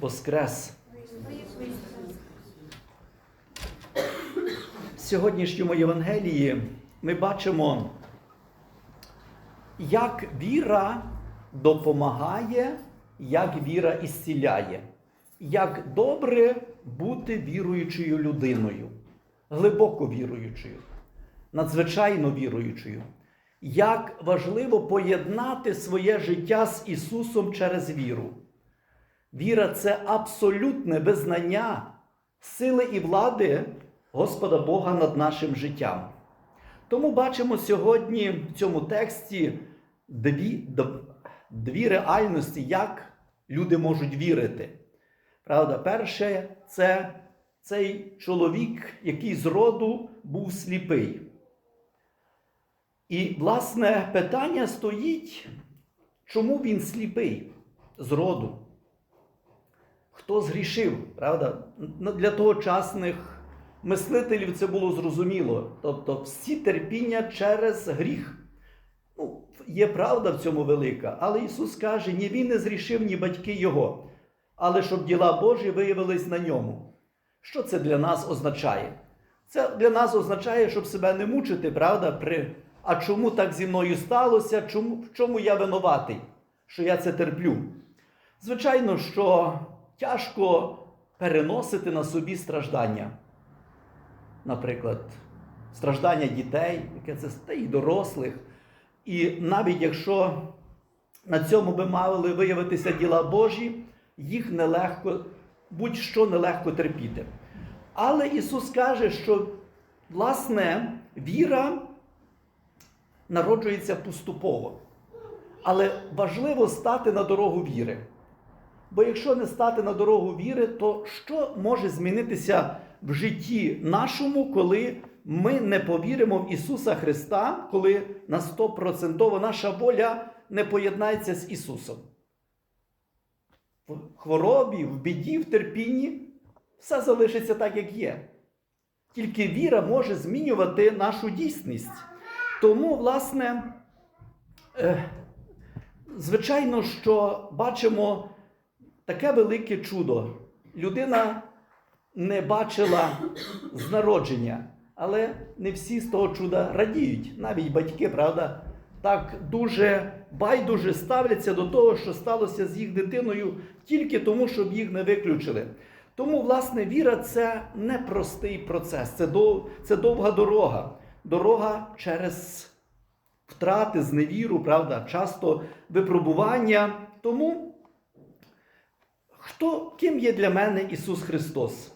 Воскрес! В сьогоднішньому Євангелії ми бачимо, як віра допомагає, як віра ісціляє, як добре бути віруючою людиною, глибоко віруючою, надзвичайно віруючою. Як важливо поєднати своє життя з Ісусом через віру. Віра це абсолютне визнання сили і влади Господа Бога над нашим життям. Тому бачимо сьогодні в цьому тексті дві, дві реальності, як люди можуть вірити. Правда, перше це цей чоловік, який з роду був сліпий. І, власне, питання стоїть, чому він сліпий з роду? Хто згрішив, правда? Ну, Для тогочасних мислителів це було зрозуміло. Тобто всі терпіння через гріх. Ну, є правда в цьому велика, але Ісус каже, ні він не зрішив, ні батьки Його, але щоб діла Божі виявились на ньому. Що це для нас означає? Це для нас означає, щоб себе не мучити, правда? При... А чому так зі мною сталося? Чому... В чому я винуватий? Що я це терплю? Звичайно, що тяжко переносити на собі страждання. Наприклад, страждання дітей, яке це та й дорослих. І навіть якщо на цьому би мали виявитися діла Божі, їх нелегко, будь-що нелегко терпіти. Але Ісус каже, що власне віра народжується поступово. Але важливо стати на дорогу віри. Бо якщо не стати на дорогу віри, то що може змінитися в житті нашому, коли ми не повіримо в Ісуса Христа, коли на 100% наша воля не поєднається з Ісусом? В хворобі, в біді, в терпінні все залишиться так, як є. Тільки віра може змінювати нашу дійсність. Тому, власне, е, звичайно, що бачимо таке велике чудо. Людина не бачила з народження, але не всі з того чуда радіють. Навіть батьки, правда, так дуже байдуже ставляться до того, що сталося з їх дитиною, тільки тому, щоб їх не виключили. Тому, власне, віра це непростий процес, це, дов... це довга дорога. Дорога через втрати, зневіру, правда, часто випробування. Тому хто, ким є для мене Ісус Христос?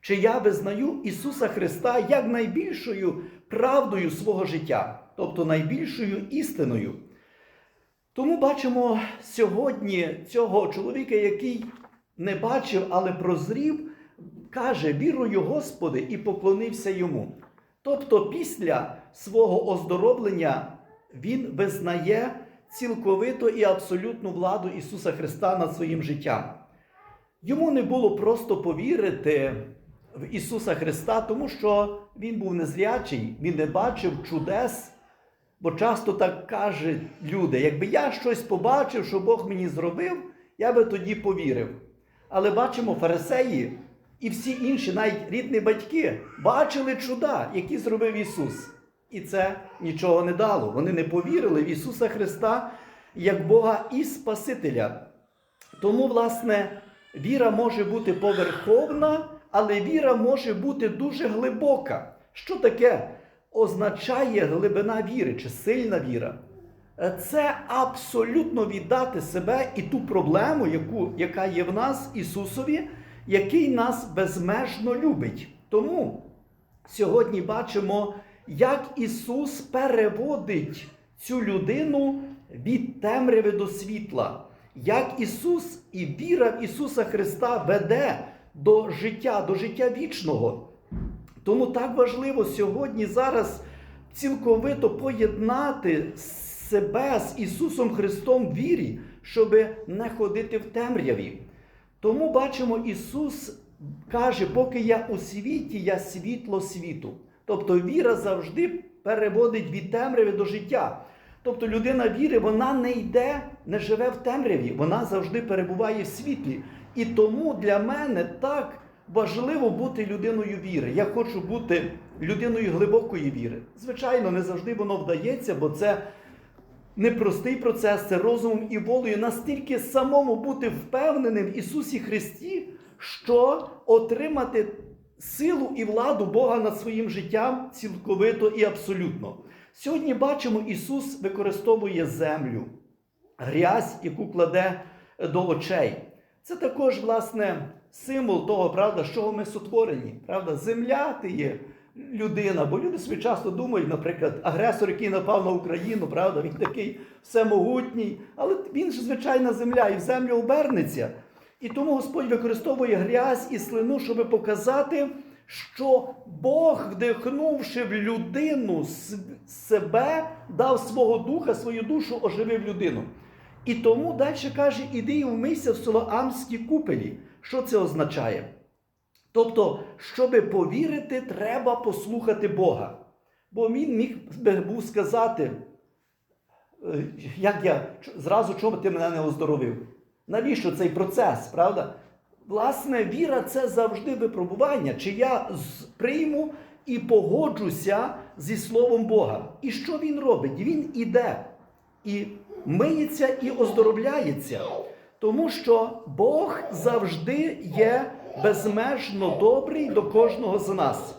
Чи я визнаю Ісуса Христа як найбільшою правдою свого життя, тобто найбільшою істиною? Тому бачимо сьогодні цього чоловіка, який не бачив, але прозрів, каже: вірую Господи, і поклонився йому. Тобто, після свого оздоровлення він визнає цілковиту і абсолютну владу Ісуса Христа над своїм життям. Йому не було просто повірити в Ісуса Христа, тому що Він був незрячий, він не бачив чудес. Бо часто так кажуть люди, якби я щось побачив, що Бог мені зробив, я би тоді повірив. Але бачимо, фарисеї і всі інші, навіть рідні батьки, бачили чуда, які зробив Ісус. І це нічого не дало. Вони не повірили в Ісуса Христа як Бога і Спасителя. Тому, власне, віра може бути поверховна, але віра може бути дуже глибока. Що таке означає глибина віри чи сильна віра? Це абсолютно віддати себе і ту проблему, яку, яка є в нас Ісусові, який нас безмежно любить. Тому сьогодні бачимо, як Ісус переводить цю людину від темряви до світла, як Ісус і віра в Ісуса Христа веде до життя, до життя вічного. Тому так важливо сьогодні зараз цілковито поєднати себе з Ісусом Христом в вірі, щоб не ходити в темряві. Тому бачимо, Ісус каже, поки я у світі, я світло світу. Тобто віра завжди переводить від темряви до життя. Тобто людина віри, вона не йде не живе в темряві, вона завжди перебуває в світлі. І тому для мене так важливо бути людиною віри. Я хочу бути людиною глибокої віри. Звичайно, не завжди воно вдається, бо це непростий процес, це розумом і волею настільки самому бути впевненим в Ісусі Христі, що отримати силу і владу Бога над своїм життям цілковито і абсолютно. Сьогодні бачимо, Ісус використовує землю, грязь, яку кладе до очей. Це також, власне, символ того, правда, з чого ми сотворені. Правда, земля ти є людина, бо люди собі часто думають, наприклад, агресор, який напав на Україну, правда, він такий всемогутній, але він ж звичайна земля і в землю обернеться. І тому Господь використовує грязь і слину, щоб показати, що Бог, вдихнувши в людину себе, дав свого духа, свою душу оживив людину. І тому далі каже: іди і вмийся в Солоамській купелі. Що це означає? Тобто, щоб повірити, треба послухати Бога. Бо він міг був сказати, е, як я зразу чому ти мене не оздоровив? Навіщо цей процес, правда? Власне, віра це завжди випробування, чи я прийму і погоджуся зі Словом Бога. І що він робить? Він іде і миється і оздоровляється. Тому що Бог завжди є безмежно добрий до кожного з нас.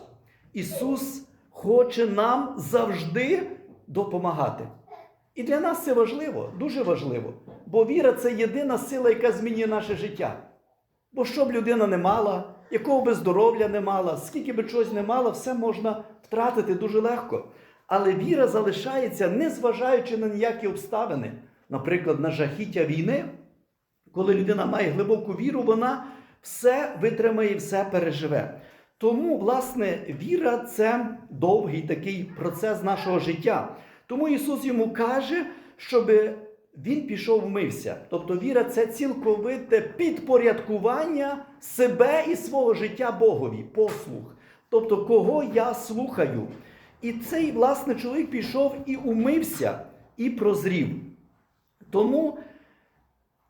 Ісус хоче нам завжди допомагати. І для нас це важливо, дуже важливо. Бо віра це єдина сила, яка змінює наше життя. Бо що б людина не мала, якого би здоров'я не мала, скільки би чогось не мала, все можна втратити дуже легко. Але віра залишається, незважаючи на ніякі обставини. Наприклад, на жахіття війни, коли людина має глибоку віру, вона все витримає, все переживе. Тому, власне, віра це довгий такий процес нашого життя. Тому Ісус йому каже, щоб він пішов вмився. Тобто віра це цілковите підпорядкування себе і свого життя Богові, послух. Тобто, кого я слухаю. І цей, власне, чоловік пішов і умився, і прозрів. Тому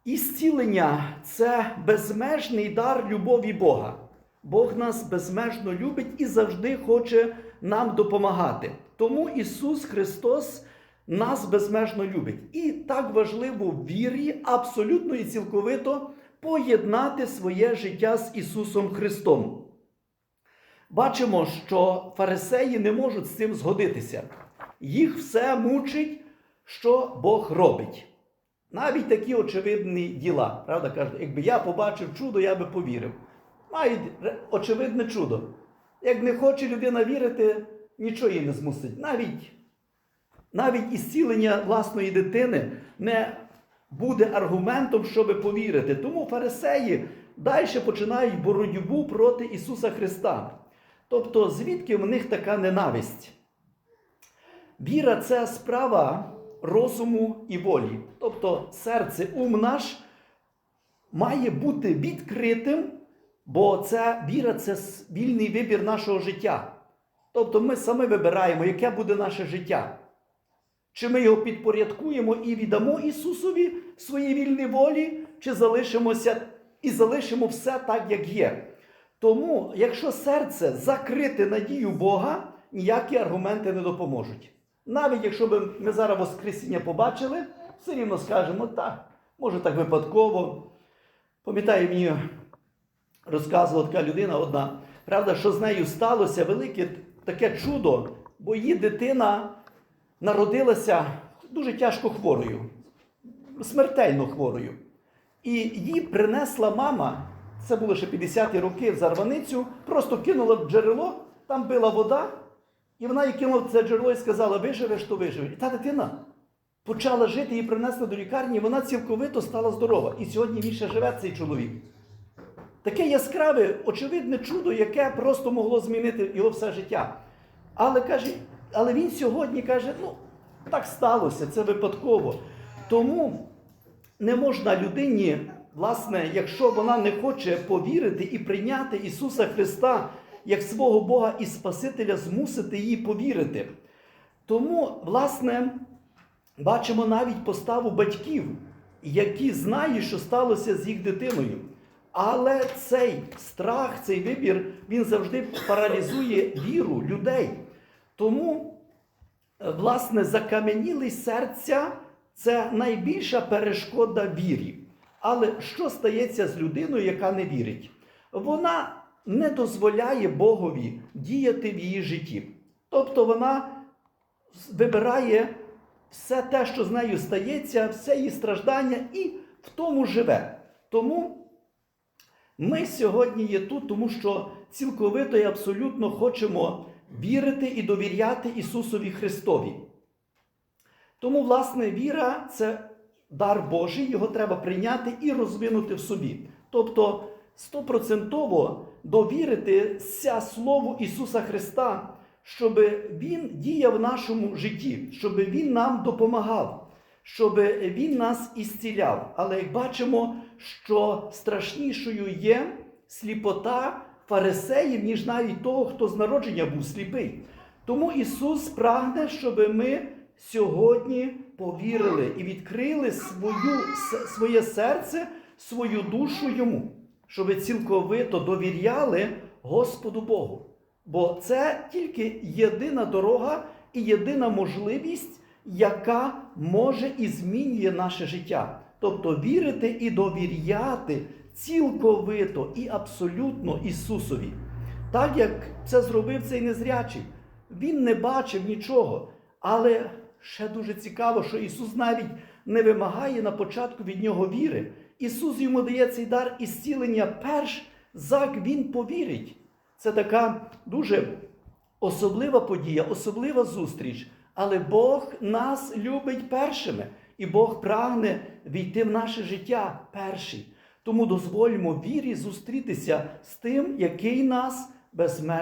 ісцілення це безмежний дар любові Бога. Бог нас безмежно любить і завжди хоче нам допомагати. Тому Ісус Христос нас безмежно любить. І так важливо в вірі абсолютно і цілковито поєднати своє життя з Ісусом Христом. Бачимо, що фарисеї не можуть з цим згодитися. Їх все мучить, що Бог робить. Навіть такі очевидні діла. Правда кажуть, якби я побачив чудо, я би повірив. Мають очевидне чудо. Як не хоче людина вірити, нічого її не змусить. Навіть, навіть ісцілення власної дитини не буде аргументом, щоб повірити. Тому фарисеї далі починають боротьбу проти Ісуса Христа. Тобто, звідки в них така ненависть? Віра це справа розуму і волі. Тобто серце, ум наш має бути відкритим, бо це віра це вільний вибір нашого життя. Тобто ми самі вибираємо, яке буде наше життя. Чи ми його підпорядкуємо і віддамо Ісусові своїй вільній волі, чи залишимося і залишимо все так, як є. Тому, якщо серце закрите надію Бога, ніякі аргументи не допоможуть. Навіть якщо б ми зараз Воскресіння побачили, все рівно скажемо, так, може так випадково. Пам'ятаю, мені розказувала така людина одна, правда, що з нею сталося велике таке чудо, бо її дитина народилася дуже тяжко хворою, смертельно хворою. І їй принесла мама, це було ще 50-ті роки, в зарваницю, просто кинула в джерело, там била вода, і вона їй кинула це джерело і сказала: виживеш, то виживеш. І та дитина почала жити, її принесли до лікарні, і вона цілковито стала здорова. І сьогодні він ще живе цей чоловік. Таке яскраве, очевидне чудо, яке просто могло змінити його все життя. Але каже, але він сьогодні каже: ну, так сталося, це випадково. Тому не можна людині, власне, якщо вона не хоче повірити і прийняти Ісуса Христа як свого Бога і Спасителя, змусити її повірити. Тому, власне, бачимо навіть поставу батьків. які знають, що сталося з їх дитиною. Але цей страх, цей вибір, він завжди паралізує віру людей. Тому, е, власне, закам'янілість серця це найбільша перешкода вірі. Але що стається з людиною, яка не вірить? Вона не дозволяє Богові діяти в її житті. Тобто вона вибирає все те, що з нею стається, все її страждання, і в тому живе. Тому ми сьогодні є тут, тому що цілковито і абсолютно хочемо вірити і довіряти Ісусові Христові. Тому, власне, віра це дар Божий, його треба прийняти і розвинути в собі. Тобто, стопроцентово довірити ся Слову Ісуса Христа, щоб Він діяв в нашому житті, щоб Він нам допомагав, щоб Він нас ісціляв. Але як бачимо, що страшнішою є сліпота фарисеїв, ніж навіть того, хто з народження був сліпий. Тому Ісус прагне, щоб ми сьогодні повірили і відкрили свою, своє серце, свою душу йому, щоб цілковито довіряли Господу Богу. Бо це тільки єдина дорога і єдина можливість, яка може і змінює наше життя. Тобто вірити і довіряти цілковито і абсолютно Ісусові. Так як це зробив цей незрячий. Він не бачив нічого. Але ще дуже цікаво, що Ісус навіть не вимагає на початку від нього віри. Ісус йому дає цей дар ісцілення перш зак він повірить. Це така дуже особлива подія, особлива зустріч. Але Бог нас любить першими, і Бог прагне війти в наше життя перший. Тому дозвольмо вірі зустрітися з тим, який нас безмежно.